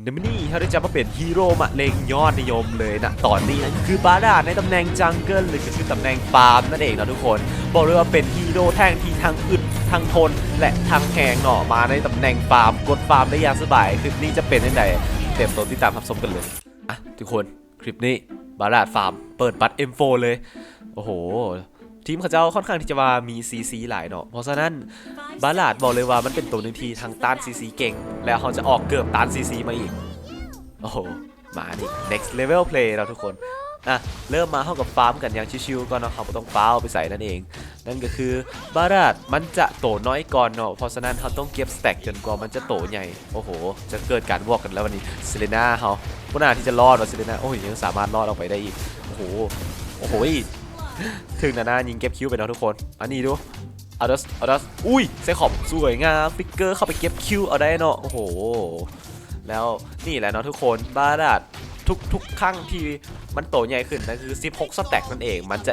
ในมินี่เขาได้จะมาเป็นฮีโร่มะเร็งยอดนิยมเลยนะตอนนี้นั่นคือบาดาในตำแหน่งจังเกิลหรือก็คือตำแหน่งฟาร์มนั่นเองนะทุกคน บอกเลยว่าเป็นฮีโร่แท่งที่ทั้งอึดทั้งทน และทั้งแหงเนาะมาในตำแหน่งฟาร์มกดฟาร์มได้อย่างสบายคลิปนี้จะเป็นยังไงเต็มตัวติดตามรับชมกันเลยอะทุกคนคลิปนี้บาดาฟาร์มเปิดบัตร M4 เลย โอ้โห ทีมเขาเจ้าค่อนข้างที่จะว่ามี CC หลายเนาะเพราะฉะนั้นบาลาดบอกเลยว่ามันเป็นตัวหนึ่งที่ทางต้าน CC เก่ง แล้วเขาจะออกเกือบต้าน CC มาอีก โอ้โห มาดิ next level play เราทุกคนอะเริ่มมาเข้ากับฟาร์มกันอย่างชิวๆก่อนเนาะเขาต้องฟ้าวไปใส่นั่นเอง นั่นก็คือบาลาดมันจะโตน้อยก่อนเนาะเพราะฉะนั้นเขาต้องเก็บสแต็กจนกว่ามันจะโตใหญ่ โอ้โห จะเกิดการวอกกันแล้ววันนี้เซเลน่าเขาพน่าที่จะรอดว่าเซเลน่าโอ้ยยังสามารถรอดออกไปได้อีก โอ้โห โอ้โห ถึงนานายิงเก็บคิวไปเนาะทุกคน อันนี้ดูเอาดัสเอาดัสอุ้ยเซคอบสวยงามฟิกเกอร์เข้าไปเก็บคิวเอาได้เนาะโอ้โห แล้วนี่แหละเนาะทุกคนบาดาดทุกทุกครั้งที่มันโตใหญ่ขึ้นนั่นคือ 16 สแต็กนั่นเอง มันจะ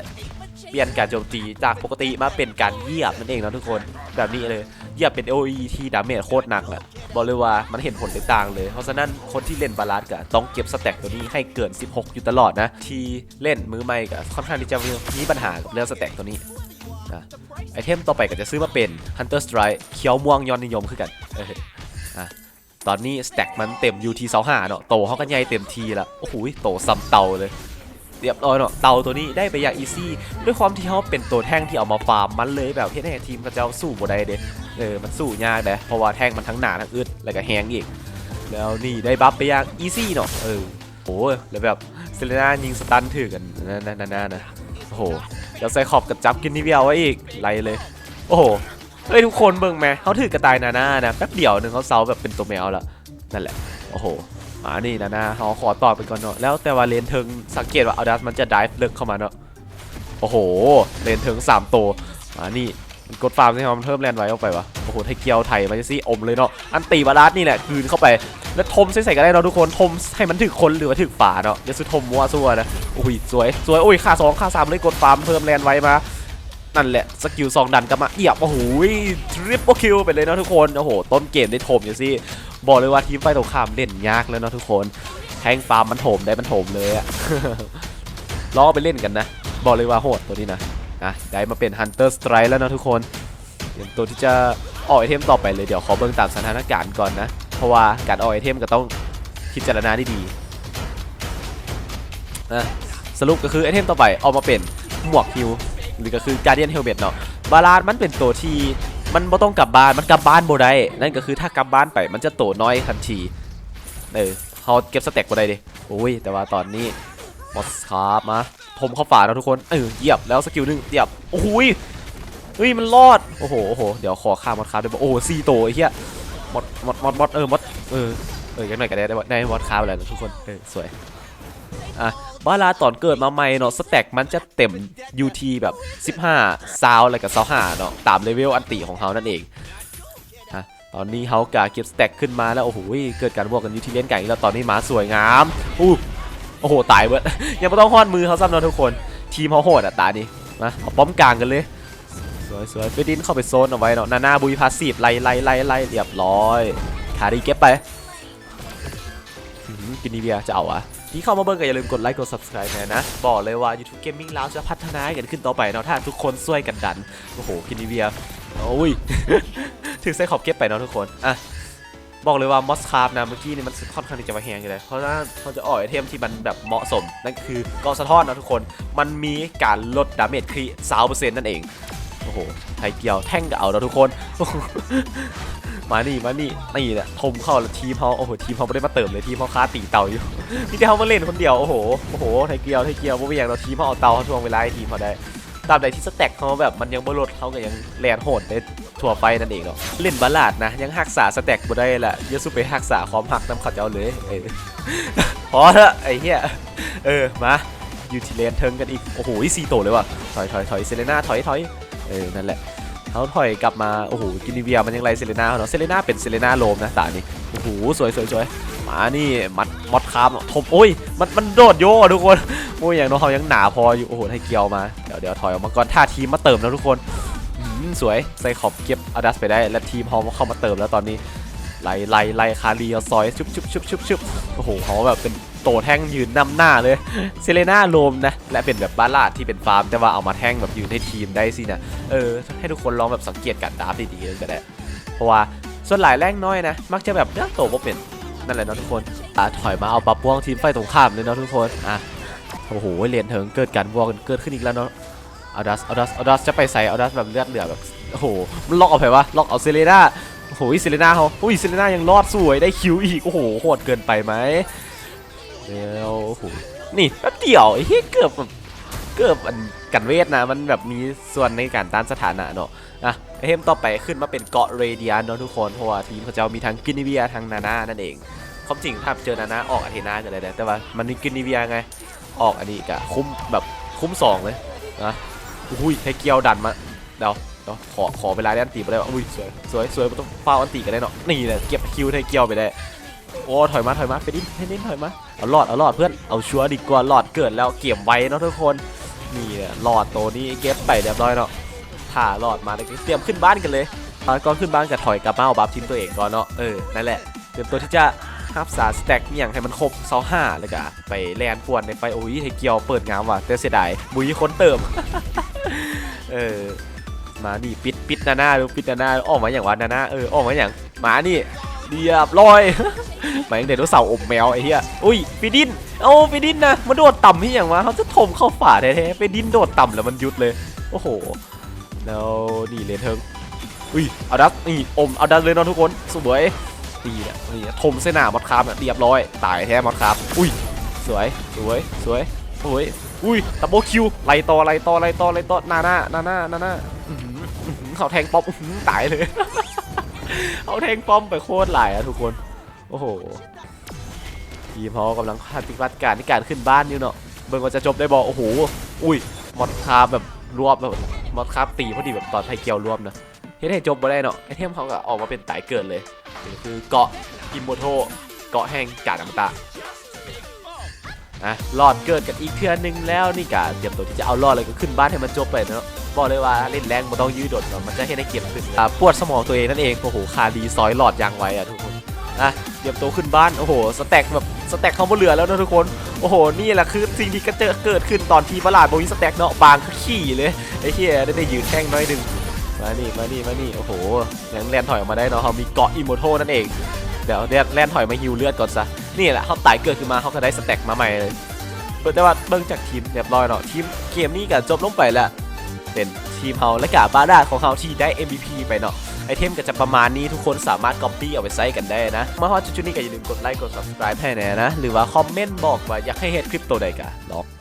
เปลี่ยนการโจมตีจากปกติมาเป็นการเหยียบนั่นเองนะทุกคนแบบนี้เลยเหยียบเป็น OE ที่ดาเมจโคตรหนักแหละบอกเลยว่ามันเห็นผลต่างเลย เพราะฉะนั้นคนที่เล่นบาลาดก็ต้องเก็บสแต็กตัวนี้ให้เกิน 16 อยู่ตลอดนะ ที่เล่นมือใหม่ก็ค่อนข้างที่จะมีปัญหากับเรื่องสแต็กตัวนี้นะไอเทมต่อไปก็จะซื้อมาเป็น Hunter Strike เขียวม่วงยอดนิยมคือกันเออตอนนี้สแต็กมันเต็ม UT เสาหาเนาะโตเขากันใหญ่เต็มทีละโอ้โหโตซ้ำเตาเลย เรียบร้อยเนาะเตาตัวนี้ได้ไปอย่างอีซี่ด้วยความที่เขาเป็นตัวแท่งที่เอามาฟาร์มมันเลยแบบเฮ็ดให้ทีมเขาเจ้าสู้บ่ได้เด้เออมันสู้ยากเด้เพราะว่าแท่งมันทั้งหนาทั้งอึดแล้วก็แฮงอีก แล้วนี่ได้บัฟไปอย่างอีซี่เนาะเออโอ้แล้วแบบเซเลน่ายิงสตันถือกันนั่นนั่นนั่นะโอ้โหแล้วไซคอบกับจับกินนิเวียไว้อีกไล่เลย โอ้โหเฮ้ยทุกคนเบิ่งแมเขาถือกระต่ายนาน่านะแป๊บเดียวหนึงเขาเซาแบบเป็นตัวแมวแล้วนั่นแหละโอ้โห อ่านี่นะนะเขาขอตอบไปก่อนเนาะแล้วแต่ว่าเลนเทิงสังเกตว่าเอาดัสมันจะดิฟลิกเข้ามาเนาะโอ้โหเลนเทิงสามตัวอ่านี่มันกดฟาร์มใช่ไหมมันเพิ่มแลนไว้เข้าไปวะโอ้โหไทเกียวไทยมาจะซี่อมเลยเนาะอันตีบาลาสนี่แหละคืนเข้าไปแล้วทมใส่ใส่กันได้เนาะทุกคนทมให้มันถึกคนหรือว่าถึกฝาเนาะอย่าสุดทมมัวซัวนะโอ้ยสวยสวยโอ้ยค่าสองค่าสามเลยกดฟาร์มเพิ่มแลนไว้มานั่นแหละสกิลสองดันกลับมาเอียบโอ้โหทริปเปิลคิวไปเลยเนาะทุกคนโอ้โหต้นเกมได้ทมอย่างซี่ บอกเลยว่าทีมไฟตรงข้ามเล่นยากแล้วเนาะทุกคนแทงฟาร์มมันโถมได้มันโถมเลยอะล้อไปเล่นกันนะ บอกเลยว่าโหดตัวนี้นะอะได้มาเป็น Hunter Strike แล้วนะทุกคนเตรียมตัวที่จะออกไอเทมต่อไปเลยเดี๋ยวขอเบิ่งตามสถานการณ์ก่อนนะ เพราะว่าการออกไอเทมก็ต้องพิจารณาดีๆนะสรุปก็คือไอเทมต่อไปออกมาเป็นหมวกฮิวหรือก็คือ Guardian Helmet เนาะบาลานมันเป็นตัวที่ มันบ่ต้องกลับบ้านมันกลับบ้านบ่ได้นั่นก็คือถ้ากลับบ้านไปมันจะโตน้อยทันทีเออเขาเก็บสเต็กบ่ได้ดิโอ้ยแต่ว่าตอนนี้มอสคาร์มาทมเข้าฝาแล้วทุกคนเออเหยียบแล้วสกิลหนึ่งเหยียบโอ้ยเฮ้ยมันรอดโอ้โหโอ้โหเดี๋ยวขอฆ่ามอสคาร์ด้วยโอ้โหซีโตไอ้เหี้ยมอดมอดมอดมอดเออมอดเออเออยังหน่อยก็ได้ได้ได้มอสคาร์ไปแล้วทุกคนเออสวย อะบาลาตอนเกิดมาใหม่เนาะสเต็กมันจะเต็ม UT แบบ 15ซาวอะไรกับซาวห้าเนาะตามเลเวลอันติของเขานั่นเองตอนนี้เขากาเก็บสแต็กขึ้นมาแล้วโอ้โหเกิดการบวกกันยูทีเล่นไก่แล้วตอนนี้หมาสวยงามอู้โอ้โหตายเบิดยังไม่ต้องห้อนมือเขาซ้ำนะทุกคน ทีมเขาโหดอะตานี่มาเอาป้อมกลางกันเลยสวยสวยเฟดินเข้าไปโซนเอาไว้เนาะนาน่าบุยพาสีฟไล่ไล่ไล่ไล่เรียบร้อยคารีเก็บไปกินนีเวียจะเอาอะ ที่เข้ามาเบิ่งก็อย่าลืมกดไลค์กด subscribe นะนะ บอกเลยว่า YouTube Gaming เราจะพัฒนากันขึ้นต่อไปเนาะถ้าทุกคนช่วยกันดัน โอ้โหกินนีเวียโอ้ย ถึงไส้ขอบเก็บไปเนาะทุกคนอะบอกเลยว่ามอสคาร์ฟนะเมื่อกี้นี่มันค่อนข้างที่จะมาแหงอยู่เลย เพราะฉะนั้นเขาจะออกไอเทมที่มันแบบเหมาะสม นั่นคือเกาะสะท้อนนะทุกคน มันมีการลดดาเมจครีสาวเปอร์เซ็นต์นั่นเอง โอ้โหไทยเกียวแท่งกับเอาแล้วทุกคน มานี่มานี่นี่แหละทมเข้าแล้วทีมเขาโอ้โหทีมเขาไม่ได้มาเติมเลยทีมเขาค้าตีเต่าอยู่นี่แต่เขามาเล่นคนเดียวโอ้โหโอ้โหไทเกียวไทเกียวพวกอย่างเราทีมเขาเอาเตาเขาทวงเวลาให้ทีมเขาได้ตามใดที่สแต็กเขาแบบมันยังบ่ลดเขาก็ยังแลนโหดได้ทั่วไปนั่นเองเนาะเล่นบาลาดนะ ยังหักษาสแต็กบ่ได้แหละย่าสู้ไปหักษาความหักน้ำขัดเจ้าเลยเออพอเถอะไอ้เหี้ยเออมายูทิเลนเทิงกันอีกโอ้โหสี่โตเลยว่ะถอยถอยถอยเซเลน่าถอยถอยเออนั่นแหละ เขาถอยกลับมาโอ้โหกินิเวียมันยังไรเซเลนาเนาะเซเลนาเป็นเซเลนาโลมนะตานี่โอ้โหสวยสวยสวยมานี่มัดมอดคามทมโอ้ยมันมันโดดโยกทุกคนโอ้ยอย่างน้องเขายังหนาพออยู่โอ้โหให้เกียวมาเดี๋ยวเดี๋ยวถอยออกมาก่อนท่าทีมมาเติมแล้วทุกคนอืมสวยใส่ขอบเก็บอาดัสไปได้ และทีมเขาเข้ามาเติมแล้วตอนนี้ไล่ไล่ไล่คารียซอยชุบชุบชุบชุบชุบโอ้โหเขาแบบเป็น โตแท่งยืนนำหน้าเลยเซเลน่าโลมนะและเป็นแบบบาลาดที่เป็นฟาร์ม แต่ว่าเอามาแท่งแบบยืนให้ทีมได้สินะเออให้ทุกคนลองแบบสังเกตการดราฟดีๆเลยก็ได้เพราะว่าส่วนหลายแรงน้อยนะ มักจะแบบเนื้อโตบ่เป็นนั่นแหละนะทุกคนอะถอยมาเอาปรับป้วงทีมไฟตรงข้ามเลยนะทุกคนอะโอ้โหเรียนเถิงเกิดการวอกันเกิดขึ้นอีกแล้วเนาะเอาดัสเอาดัสเอาดัสจะไปใส่เอาดัสแบบเลือดเหลือแบบโอ้โหมันล็อกเอาไปวะล็อกเอาเซเลน่าโอ้โหเซเลน่าเขาอุ้ยเซเลน่ายังรอดสวยได้คิวอีกโอ้โหโหดเกินไปไหม แล้วโอ้โหนี่แป๊บเดียวไอ้เหี้ยเกือบแบบเกือบอันกันเวทนะมันแบบมีส่วนในการต้านสถานะเนาะอะไอเทมต่อไปขึ้นมาเป็นเกาะเรเดียนเนาะทุกคนเพราะว่าทีมเขาจะมีทั้งกินิเวียทั้งนาน่านั่นเองความจริงถ้าเจอนาน่าออกอาเทนากันเลยนะแต่ว่ามันมีกินิเวียไงออกอันนี้กะคุ้มแบบคุ้มสองเลยนะอุ้ยให้เกียวดันมาเดี๋ยวเดี๋ยวขอขอเวลาได้อันตีมาได้ปะอุ้ยสวยสวยสวยต้องฟาวอันตีกันได้เนาะนี่แหละเก็บคิวให้เกียวไปได้ โอ้ถอยมาถอยมาไปดิให้นิดถอยมาเอาหลอดเอาหลอดเพื่อนเอาชัวร์ดีกว่าหลอดเกิดแล้วเก็บไว้เนาะทุกคนนี่แหละหลอดตัวนี้เก็บไปเรียบร้อยเนาะถ้าหลอดมาเดี๋ยเตรียมขึ้นบ้านกันเลยตอนก่อนขึ้นบ้านก็ถอยกลับมาเอาบัฟทีมตัวเองก่อนเนาะเออนั่นแหละเตรียมตัวที่จะฮับสาสแต็กอย่างให้มันครบเซาห้าเลยกะไปแลนป่วนในไฟโอ้ยให้เกียวเปิดงามว่ะแต่เสียดายบุยคนเติมเออมานี่ปิดปิดนาหน้าดูปิดนาหน้าออกมาอย่างวะนาหน้าเออออกมาอย่างหมานี่เรียบร้อย หมายถึงเด็กตัวเสาร์อมแมวไอ้เหี้ย อุ้ยไปดิ้นเอาไปดิ้นนะมันโดดต่ำที่อย่างวะเขาจะถมเข้าฝาแท้ๆไปดิ้นโดดต่ำแล้วมันยุดเลย โอ้โห แล้วนี่เลยเทิงอุ้ยเอาดัสนี่อมเอาดัสเลยนะทุกคนสวยดีเนี่ยนี่ถมเส้นหน้ามอดคาร์มเรียบร้อย ตายแท้มอดคาร์มอุ้ยสวยสวยสวยสวยอุ้ยดับเบิลคิวไล่ต่อไล่ต่อไล่ต่อไล่ต่อหน้าหน้าหน้าหน้าหน้าหน้าเขาแทงป้อมตายเลยเขาแทงป้อมไปโคตรหลายอะทุกคน โอ้โหทีมเขากำลังปฏิบัติการในการขึ้นบ้านอยู่เนาะเบิ่งว่าจะจบได้บอโอ้โหอุ้ยมอดคาแบบรวบแบบมอดคาตีพอดีแบบตอนไทเกียวรวบนะเฮ็ดให้จบบ่ได้เนาะไอเทมเขาก็ออกมาเป็นตายเกิดเลยคือเกาะอิมโมโทเกาะแห่งกาดอมตะอะรอดเกิดกันอีกเทือนึงแล้วนี่กะเตรียมตัวที่จะเอารอดเลยก็ขึ้นบ้านให้มันจบไปเนาะบอกเลยว่าเล่นแรงมันต้องยืดดดมันจะให้ได้เก็บขึ้นอะปวดสมองตัวเองนั่นเองโอ้โหคาดีซอยหลอดยางไว้อะทุกคน อะเตรียมตัวขึ้นบ้านโอ้โหสแต็กแบบสแต็กเขาบ่เหลือแล้วนะทุกคนโอ้โหนี่แหละคือสิ่งที่กระเจอเกิดขึ้นตอนที่บลาดโบวิสแต็กเนาะบางขี่เลยไอ้เหี้ยได้ได้ยืนแข้งน้อยหนึงมานี่มานี่มานี่โอ้โหยังแลนถอยออกมาได้เนาะเขามีเกาะอิโมโทนั่นเองเดี๋ยวแลนถอยมาฮิวเลือดก่อนซะนี่แหละเขาตายเกิดขึ้นมาเขาก็ได้สแต็กมาใหม่เลยเปิดแต่ว่าเบิ่งจากทีมเรียบร้อยเนาะทีมเกมนี้ก็จบลงไปแล้วเป็นทีมเฮาและกาบาดาของเฮาที่ได้ MVP ไปเนาะ ไอเทมก็จะประมาณนี้ทุกคนสามารถก๊อปปี้เอาไปใช้กันได้นะ มาฮอตจุดนี้ก็อย่าลืมกดไลค์กด Subscribe ให้แน่นะ หรือว่าคอมเมนต์บอกว่าอยากให้เฮ็ดคลิปตัวใดกันลอง